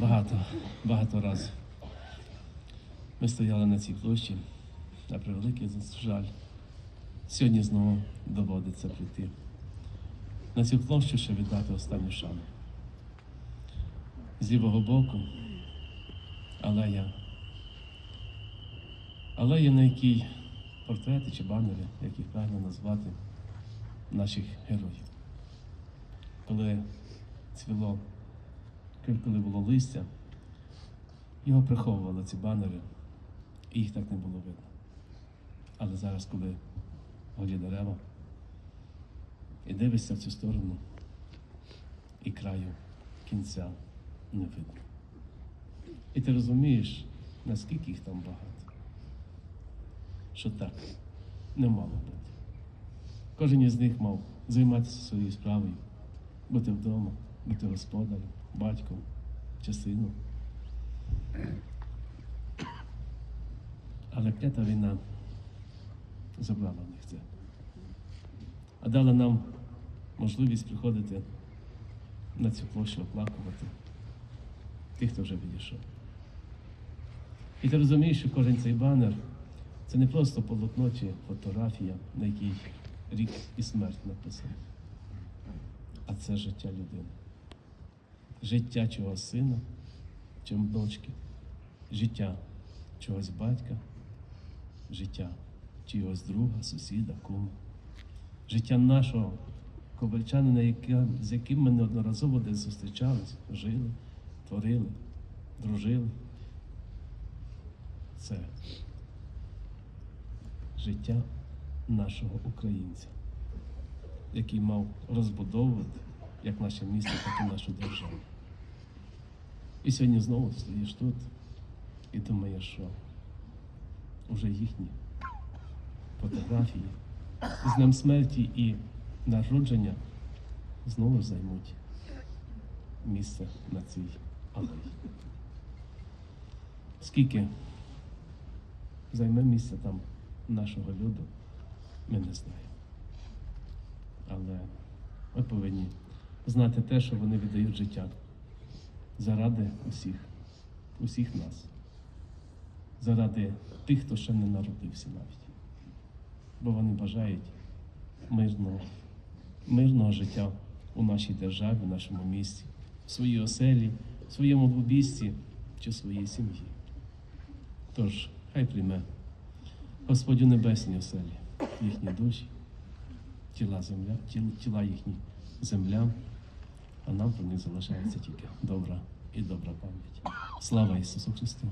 Багато, багато разів. Ми стояли на цій площі, а превеликий жаль. Сьогодні знову доводиться прийти. На цю площу ще віддати останню шану. З лівого боку алея. Алея, на якій портрети чи банери, як їх правильно назвати, наших героїв. Коли цвіло, коли було листя, його приховували ці банери, і їх так не було видно. Але зараз, коли голі дерева, і дивишся в цю сторону, і краю кінця не видно. І ти розумієш, наскільки їх там багато, що так не мало бути. Кожен із них мав займатися своєю справою, бути вдома, бути господарем, батьком чи сином. Але клята війна забрала в них це. А дала нам можливість приходити на цю площу оплакувати тих, хто вже відійшов. І ти розумієш, що кожен цей банер це не просто полотно чи фотографія, на якій рік і смерть написано, а це життя людини. Життя чогось сина чи дочки, життя чогось батька, життя чогось друга, сусіда, кума, життя нашого ковальчанина, яке- з яким ми неодноразово десь зустрічались, жили, творили, дружили. Це життя нашого українця, який мав розбудовувати як наше місто, так і нашу державу. І сьогодні знову стоїш тут і думаєш, що вже їхні фотографії з днем смерті і народження знову займуть місце на цій алеї. Скільки займе місце там нашого люду, ми не знаємо. Але ми повинні знати те, що вони віддають життя заради усіх, усіх нас, заради тих, хто ще не народився навіть. Бо вони бажають мирного, мирного життя у нашій державі, в нашому місті, в своїй оселі, в своєму двобісті чи в своїй сім'ї. Тож, хай прийме Господь у небесній оселі, їхні душі, тіла, земля, тіл- тіла їхні земля, а нам про них залишається тільки добра і добра пам'ять. Слава Ісусу Христу!